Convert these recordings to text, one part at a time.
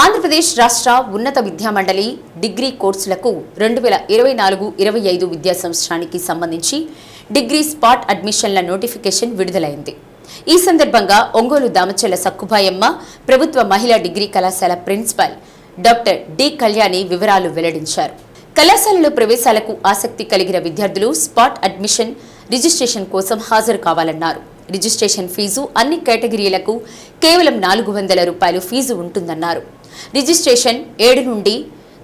ఆంధ్రప్రదేశ్ రాష్ట్ర ఉన్నత విద్యామండలి డిగ్రీ కోర్సులకు రెండు వేల ఇరవై నాలుగు ఇరవై ఐదు విద్యా సంవత్సరానికి సంబంధించి డిగ్రీ స్పాట్ అడ్మిషన్ల నోటిఫికేషన్ విడుదలైంది. ఈ సందర్భంగా ఒంగోలు దామచెల్ల సక్కుబాయమ్మ ప్రభుత్వ మహిళా డిగ్రీ కళాశాల ప్రిన్సిపల్ డాక్టర్ డి కళ్యాణి వివరాలు వెల్లడించారు. కళాశాలలో ప్రవేశాలకు ఆసక్తి కలిగిన విద్యార్థులు స్పాట్ అడ్మిషన్ రిజిస్ట్రేషన్ కోసం హాజరు కావాలన్నారు. రిజిస్ట్రేషన్ ఫీజు అన్ని కేటగిరీలకు కేవలం నాలుగు వందల రూపాయలు ఫీజు ఉంటుందన్నారు. రిజిస్ట్రేషన్ ఏడు నుండి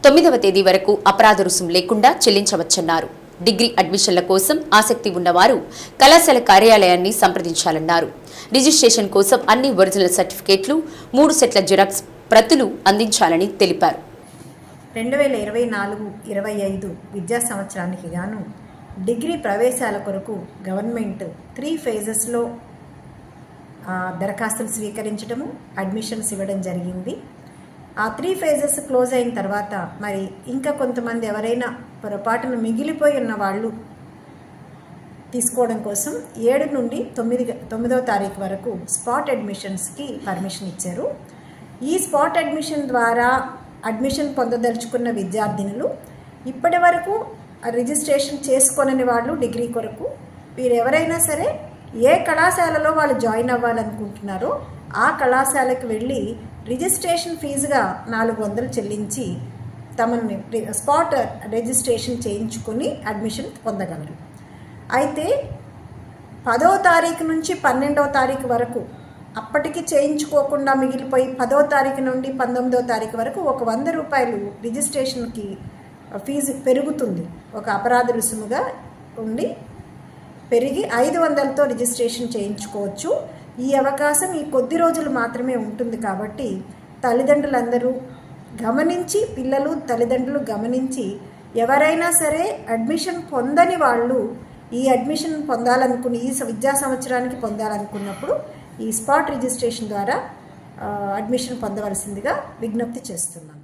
తొమ్మిదవ తేదీ వరకు అపరాధ రుసుం లేకుండా చెల్లించవచ్చన్నారు. డిగ్రీ అడ్మిషన్ల కోసం ఆసక్తి ఉన్నవారు కళాశాల కార్యాలయాన్ని సంప్రదించాలన్నారు. రిజిస్ట్రేషన్ కోసం అన్ని ఒరిజినల్ సర్టిఫికేట్లు మూడు సెట్ల జిరాక్స్ ప్రతులు అందించాలని తెలిపారు. రెండు వేల ఇరవై నాలుగు ఇరవై ఐదు విద్యా సంవత్సరానికి గాను డిగ్రీ ప్రవేశాల కొరకు గవర్నమెంట్ త్రీ ఫేజెస్లో దరఖాస్తులు స్వీకరించడము అడ్మిషన్స్ ఇవ్వడం జరిగింది. ఆ త్రీ ఫేజెస్ క్లోజ్ అయిన తర్వాత మరి ఇంకా కొంతమంది ఎవరైనా పొరపాటున మిగిలిపోయి ఉన్న వాళ్ళు తీసుకోవడం కోసం ఏడు నుండి తొమ్మిది తొమ్మిదవ తారీఖు వరకు స్పాట్ అడ్మిషన్స్కి పర్మిషన్ ఇచ్చారు. ఈ స్పాట్ అడ్మిషన్ ద్వారా అడ్మిషన్ పొందదలుచుకున్న విద్యార్థినులు ఇప్పటి వరకు రిజిస్ట్రేషన్ చేసుకోనని వాళ్ళు డిగ్రీ కొరకు. వీరు ఎవరైనా సరే ఏ కళాశాలలో వాళ్ళు జాయిన్ అవ్వాలనుకుంటున్నారో ఆ కళాశాలకు వెళ్ళి రిజిస్ట్రేషన్ ఫీజుగా నాలుగు వందలు చెల్లించి తమని స్పాట్ రిజిస్ట్రేషన్ చేయించుకొని అడ్మిషన్ పొందగలరు. అయితే పదో తారీఖు నుంచి పన్నెండవ తారీఖు వరకు అప్పటికి చేయించుకోకుండా మిగిలిపోయి పదో తారీఖు నుండి పంతొమ్మిదో తారీఖు వరకు ఒక వంద రూపాయలు రిజిస్ట్రేషన్కి ఫీజు పెరుగుతుంది. ఒక అపరాధ రుసుముగా ఉండి పెరిగి ఐదు వందలతో రిజిస్ట్రేషన్ చేయించుకోవచ్చు. ఈ అవకాశం ఈ కొద్ది రోజులు మాత్రమే ఉంటుంది కాబట్టి తల్లిదండ్రులందరూ గమనించి పిల్లలు తల్లిదండ్రులు గమనించి ఎవరైనా సరే అడ్మిషన్ పొందని వాళ్ళు ఈ అడ్మిషన్ పొందాలనుకుని ఈ స- విద్యా సంవత్సరానికి పొందాలనుకున్నప్పుడు ఈ స్పాట్ రిజిస్ట్రేషన్ ద్వారా అడ్మిషన్ పొందవలసిందిగా విజ్ఞప్తి చేస్తున్నాను.